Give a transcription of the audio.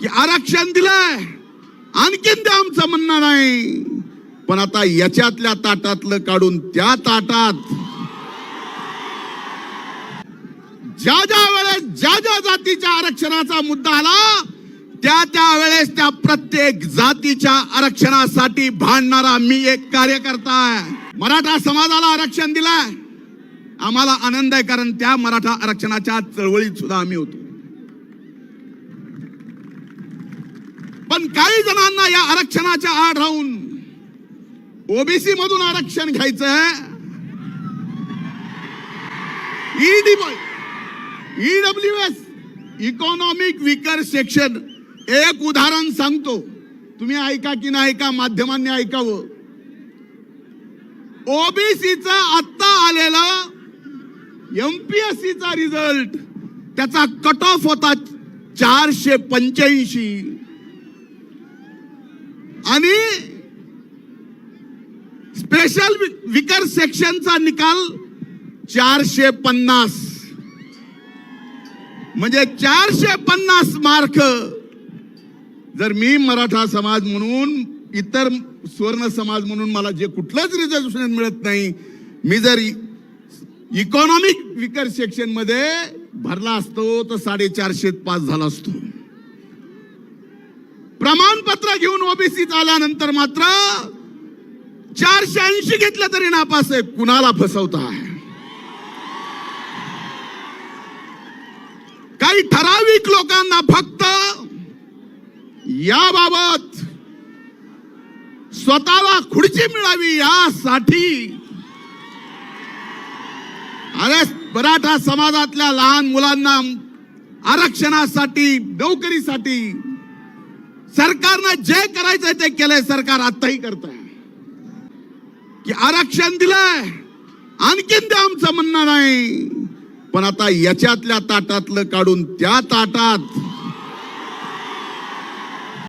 की आरक्षण दिलंय. आणखीन ते आमचं म्हणणं नाही. पण आता याच्यातल्या ताटातलं काढून त्या ताटात ज्या ज्या वेळेस ज्या ज्या जातीच्या आरक्षणाचा मुद्दा आला त्या त्या वेळेस त्या प्रत्येक जातीच्या आरक्षणासाठी भांडणारा मी एक कार्यकर्ता आहे. मराठा समाजाला आरक्षण दिलाय. आम्हाला आनंद आहे कारण त्या मराठा आरक्षणाच्या चळवळीत सुद्धा आम्ही होतो. पण काही जणांना या आरक्षणाच्या आड राहून ओबीसी मधून आरक्षण घ्यायचं ED E W S economic weaker section एक उदाहरण सांगतो. तुम्ही ऐका की नाही ऐका माध्यमांनी ऐकावं. ओबीसीच आत्ता आलेला एमपीएससीचा रिझल्ट त्याचा कट ऑफ होता चारशे पंच्याऐंशी. आणि स्पेशल विकर सेक्शनचा निकाल चारशे पन्नास. म्हणजे चारशे पन्नास मार्क जर मी मराठा समाज म्हणून इतर सुवर्ण समाज म्हणून मला जे कुठलंच रिझर्वेशन मिळत नाही मी जर इकॉनॉमिक विकर सेक्शनमध्ये भरला असतो तर साडेचारशे पास झाला असतो. प्रमाणपत्र घेऊन ओबीसी आल्यानंतर मात्र चारशे ऐंशी घेतलं तरी नापास आहे. कुणाला फसवताय काही ठराविक लोकांना फक्त याबाबत स्वतःला खुर्ची मिळावी यासाठी अरे मराठा समाजातल्या लहान मुलांना आरक्षणासाठी नोकरीसाठी सरकारनं जे करायचंय ते केलंय सरकार आताही करत आहे की आरक्षण दिलंय. आणखीन ते आमचं म्हणणं नाही. पण आता याच्यातल्या ताटातलं काढून त्या ताटात